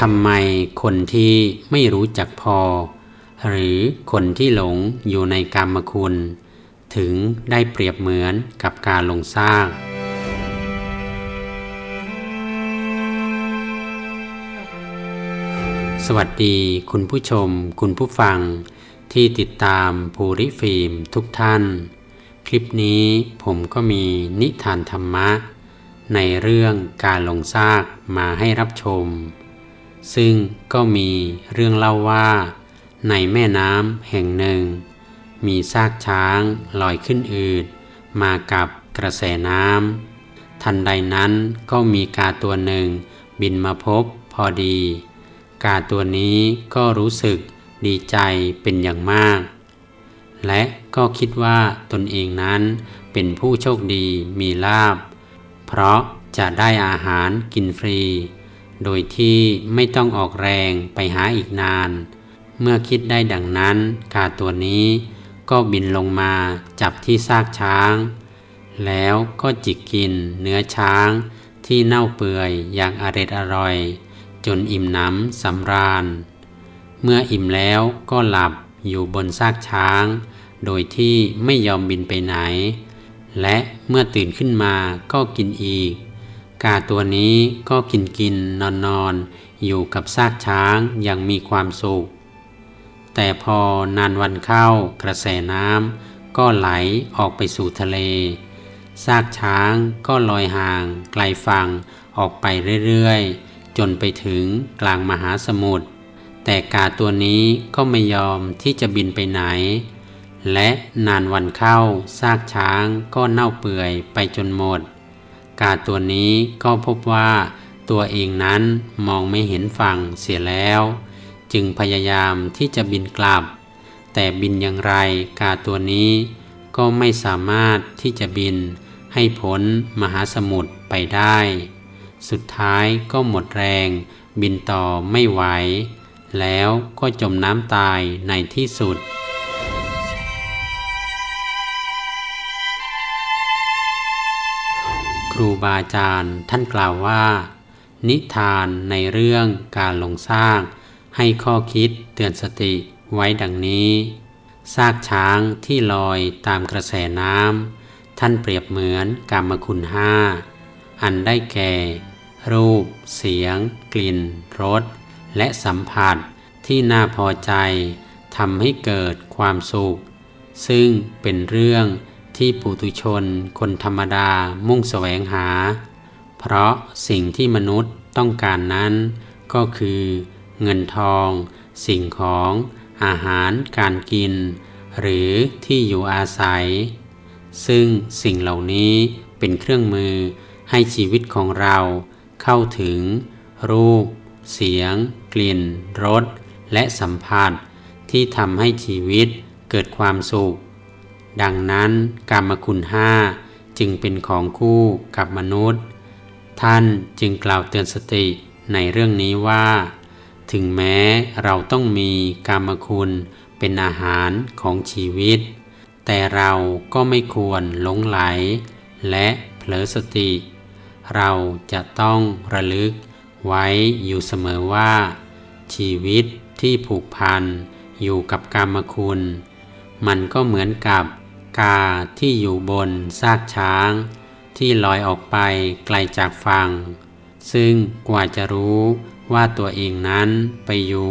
ทำไมคนที่ไม่รู้จักพอ หรือคนที่หลงอยู่ในกรรมคุณ ถึงได้เปรียบเหมือนกับการลงสร้างสวัสดีคุณผู้ชม คุณผู้ฟัง ที่ติดตามภูริฟิล์มทุกท่าน คลิปนี้ผมก็มีนิทานธรรมะ ในเรื่องการลงซากมาให้รับชม ซึ่งก็มีเรื่องเล่าว่า ในแม่น้ำแห่งหนึ่ง มีซากช้างลอยขึ้นอืดมากับกระแสน้ำทันใดนั้นก็มีกาตัวหนึ่งบินมาพบพอดี กาตัวนี้ก็รู้สึกดีใจเป็นอย่างมาก และก็คิดว่าตนเองนั้นเป็นผู้โชคดีมีลาบ เพราะจะได้อาหารกินฟรี โดยที่ไม่ต้องออกแรงไปหาอีกนาน เมื่อคิดได้ดังนั้นกาตัวนี้ก็บินลงมาจับที่ซากช้าง แล้วก็จิกกินเนื้อช้างที่เน่าเปื่อยอย่างอร็ดอร่อย จนอิ่มหน้ำสำราญ เมื่ออิ่มแล้วก็หลับอยู่บนซากช้าง โดยที่ไม่ยอมบินไปไหน และเมื่อตื่นขึ้นมาก็กินอีก กาตัวนี้ก็กินกินนอนนอนอยู่กับซากช้างอย่างมีความสุข แต่พอนานวันเข้ากระแสน้ำก็ไหลออกไปสู่ทะเล ซากช้างก็ลอยห่างไกลฝั่งออกไปเรื่อยๆ จนไปถึงกลางมหาสมุทร แต่กาตัวนี้ก็ไม่ยอมที่จะบินไปไหน และนานวันเข้าซากช้างก็เน่าเปื่อยไปจนหมด กาตัวนี้ก็พบว่าตัวเองนั้นมองไม่เห็นฝั่งเสียแล้ว จึงพยายามที่จะบินกลับ แต่บินอย่างไรกาตัวนี้ก็ไม่สามารถที่จะบินให้พ้นมหาสมุทรไปได้ สุดท้ายก็หมดแรงบินต่อไม่ไหว แล้วก็จมน้ำตายในที่สุด ครูบาอาจารย์ท่านกล่าวว่า นิทานในเรื่องการลงสร้าง ให้ข้อคิดเตือนสติไว้ดังนี้ ซากช้างที่ลอยตามกระแสน้ำท่านเปรียบเหมือนกรรมคุณห้าอันได้แก่ รูป เสียง กลิ่นรสและสัมผัสที่น่าพอใจทำให้เกิดความสุข ซึ่งเป็นเรื่อง ที่ปุถุชน คนธรรมดามุ่งแสวงหา เพราะสิ่งที่มนุษย์ต้องการนั้น ก็คือเงินทอง สิ่งของอาหารการกิน หรือที่อยู่อาศัย ซึ่งสิ่งเหล่านี้เป็นเครื่องมือให้ชีวิตของเราเข้าถึง รูป เสียง กลิ่นรสและสัมผัส ที่ทำให้ชีวิตเกิดความสุข ดังนั้นกรรมคุณห้าจึงเป็นของคู่กับมนุษย์ ท่านจึงกล่าวเตือนสติในเรื่องนี้ว่า ถึงแม้เราต้องมีกรรมคุณเป็นอาหารของชีวิต แต่เราก็ไม่ควรหลงไหล และเผลอสติ เราจะต้องระลึกไว้อยู่เสมอว่า ชีวิตที่ผูกพันอยู่กับกรรมคุณ มันก็เหมือนกับ กาที่อยู่บนซากช้าง ที่ลอยออกไปไกลจากฝั่ง ซึ่งกว่าจะรู้ว่าตัวเองนั้นไปอยู่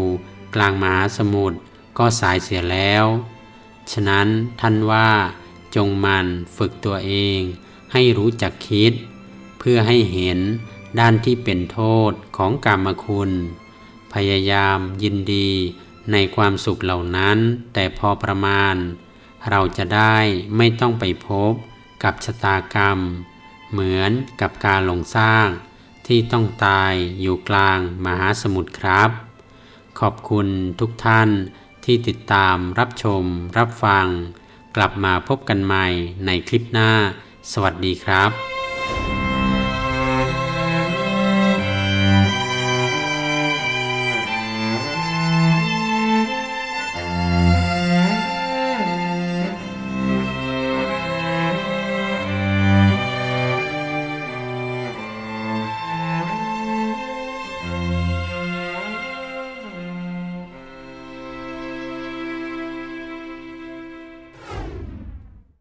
กลางมหาสมุทรก็สายเสียแล้ว ฉะนั้นท่านว่าจงมันฝึกตัวเองให้รู้จักคิด เพื่อให้เห็นด้านที่เป็นโทษของกรรมคุณ พยายามยินดีในความสุขเหล่านั้นแต่พอประมาณ เราจะได้ไม่ต้องไปพบกับชะตากรรม เหมือนกับการหลงสร้าง ที่ต้องตายอยู่กลางมหาสมุทรครับ ขอบคุณทุกท่านที่ติดตามรับชม รับฟัง กลับมาพบกันใหม่ในคลิปหน้า สวัสดีครับ